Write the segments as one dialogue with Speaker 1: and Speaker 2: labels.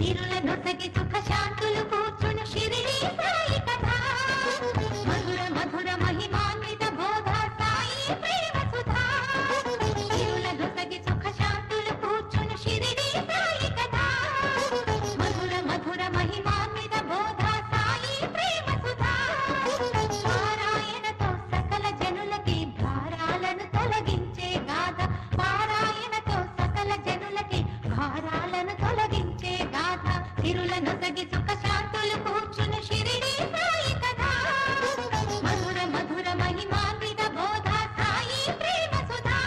Speaker 1: తిరుల సకల జనులకి భారాలను తొలగించే గాథ. పారాయణతో సకల జనులకి భారాలను తొలగి తిరుల నొసగి సుఖ శాంతులు కూర్చుని షిరిడి సాయి కదా మధుర మధుర మహిమాన్విత బోధ సాయి ప్రేమ సుధా.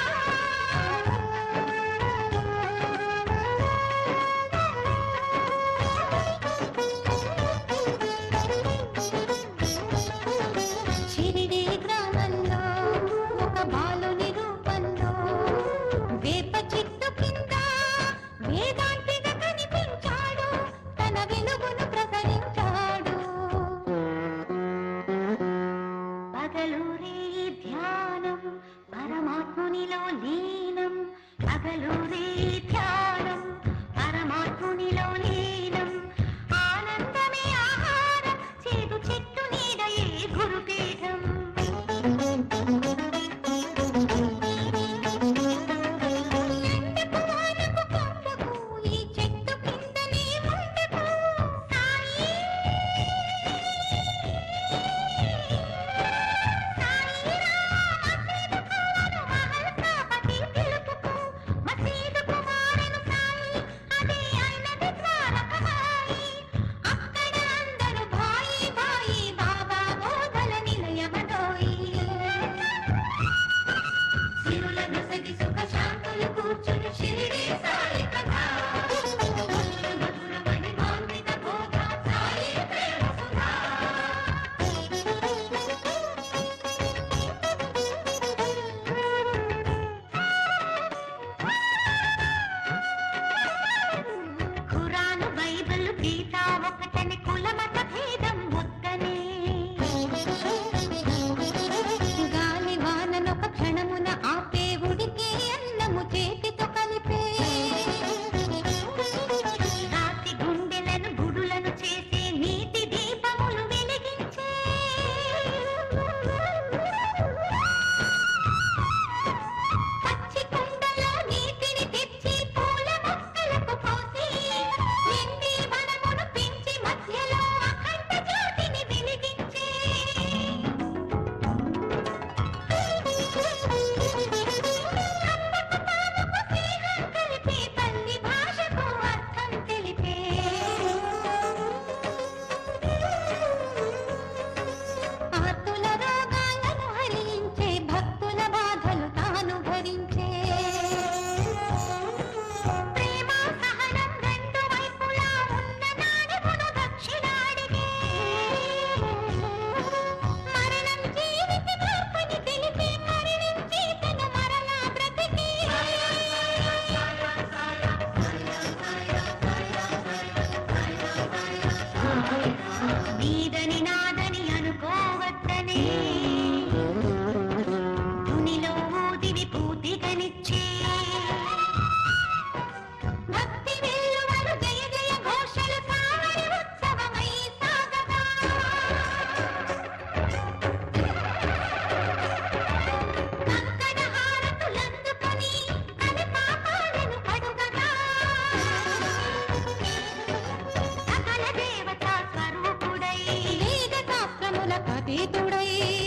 Speaker 1: షిరిడి గ్రామంలో ఒక బాలుని రూపంలో వేప చెట్టు కింద వేద
Speaker 2: నీలో లీనం అగలు शिरडी साई Danny.
Speaker 1: అతీతుడై